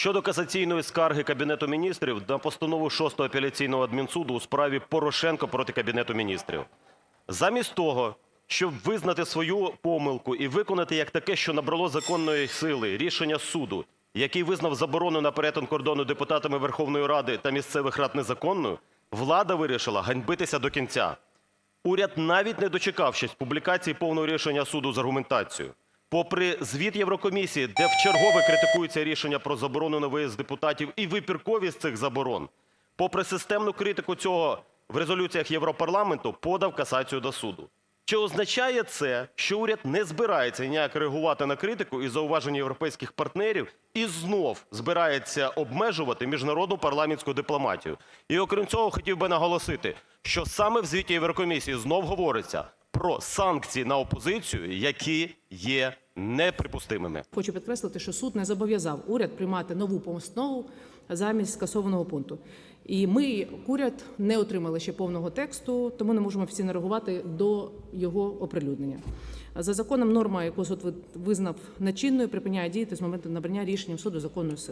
щодо касаційної скарги Кабінету міністрів на постанову 6-го апеляційного адмінсуду у справі Порошенко проти Кабінету міністрів. Замість того, щоб визнати свою помилку і виконати як таке, що набрало законної сили рішення суду, який визнав заборону на перетин кордону депутатами Верховної Ради та місцевих рад незаконною, влада вирішила ганьбитися до кінця. Уряд навіть не дочекавшись публікації повного рішення суду з аргументацією. Попри звіт Єврокомісії, де вчергове критикується рішення про заборону на виїзд депутатів і випірковість цих заборон, попри системну критику цього в резолюціях Європарламенту, подав касацію до суду. Чи означає це, що уряд не збирається ніяк реагувати на критику і зауваження європейських партнерів і знов збирається обмежувати міжнародну парламентську дипломатію? І окрім цього, хотів би наголосити, що саме в звіті Єврокомісії знов говориться про санкції на опозицію, які є неприпустимими. Хочу підкреслити, що суд не зобов'язав уряд приймати нову постанову замість скасованого пункту. І ми, уряд, не отримали ще повного тексту, тому не можемо офіційно реагувати до його оприлюднення. За законом норма, яку суд визнав нечинною, припиняє діяти з моменту набрання рішенням суду законної сили.